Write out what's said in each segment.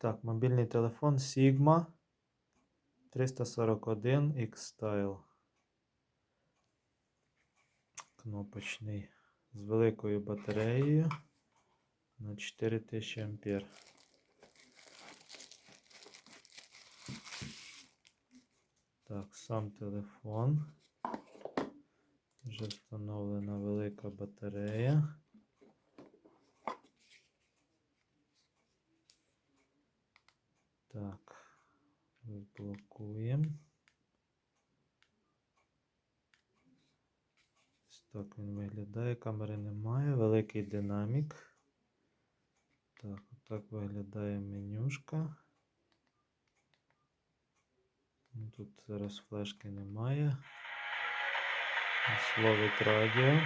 Так, мобільний телефон Sigma 341 X-Style. Кнопочний. З великою батареєю на 4000 ампер. Так, сам телефон. Вже встановлена велика батарея. Так, розблокуємо. Ось так він виглядає. Камери немає. Великий динамік. Так, отак виглядає менюшка. Ну, Тут зараз флешки немає. Словить радіо.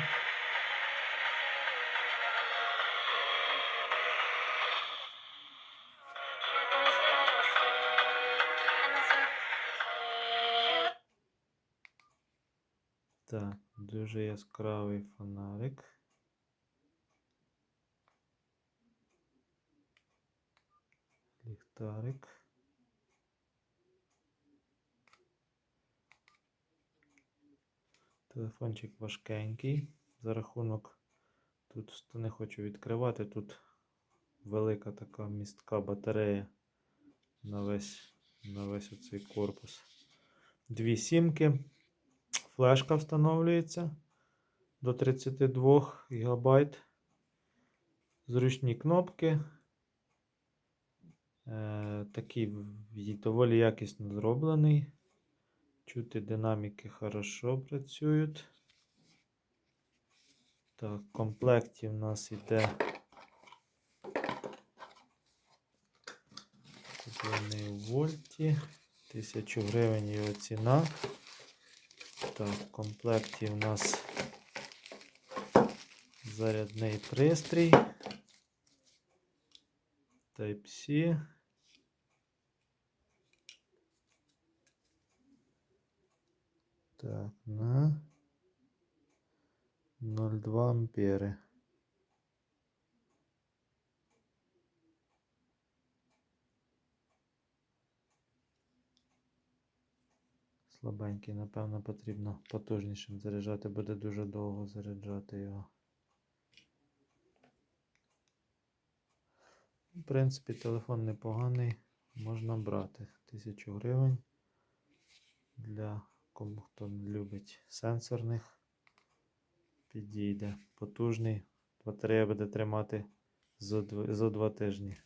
Так, дуже яскравий фонарик. Ліхтарик. Телефончик важкенький. За рахунок тут не хочу відкривати. Тут велика така містка батарея на весь, на весь оцей корпус. Дві сімки. Флешка встановлюється до 32 ГБ. Зручні кнопки. Е, такий доволі якісно зроблений. Чути динаміки хорошо працюють. Так, в комплекті в нас йде куплений у вольті. 1000 гривень його ціна. Так, в комплекті в нас зарядний пристрій. Type-C. Так, на 0,2 ампери. Слабенький, напевно, потрібно потужнішим заряджати, буде дуже довго заряджати його. В принципі, телефон непоганий, можна брати. 1000 гривень для кому хто любить сенсорних. Підійде. Потужний. Батарея буде тримати зо два тижні.